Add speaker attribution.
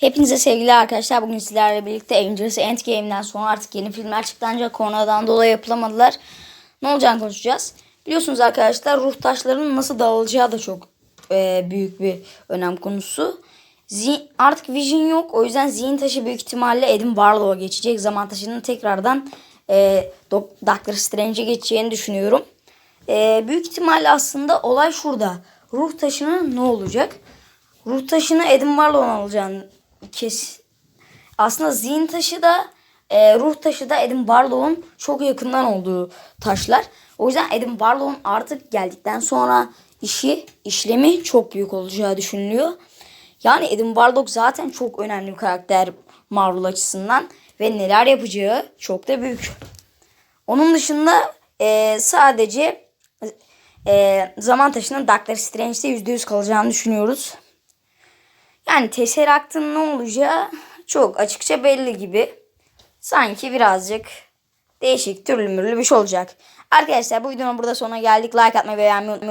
Speaker 1: Hepinize sevgili arkadaşlar. Bugün sizlerle birlikte Avengers Endgame'den sonra artık yeni filmler çıktı ancak koronadan dolayı yapılamadılar. Ne olacağını konuşacağız. Biliyorsunuz arkadaşlar ruh taşlarının nasıl dağılacağı da çok e, büyük bir önem konusu. Zi- artık Vision yok. O yüzden zihin taşı büyük ihtimalle Adam Warlock'a geçecek. Zaman taşının tekrardan e, Doc- Doctor Strange'e geçeceğini düşünüyorum. E, büyük ihtimalle aslında olay şurada. Ruh taşına ne olacak? Ruh taşını Adam Warlock'un alacağını kes. Aslında zihin taşı da e, ruh taşı da Adam Warlock'un çok yakından olduğu taşlar. O yüzden Adam Warlock'un artık geldikten sonra işi, işlemi çok büyük olacağı düşünülüyor. Yani Adam Warlock zaten çok önemli bir karakter Marvel açısından ve neler yapacağı çok da büyük. Onun dışında e, sadece e, zaman taşının Doctor Strange'de %100 kalacağını düşünüyoruz. Yani Tesseract'ın ne olacağı çok açıkça belli gibi. Sanki birazcık değişik türlü mürlü bir şey olacak. Arkadaşlar bu videonun burada sonuna geldik. Like atmayı ve beğenmeyi unutmayın.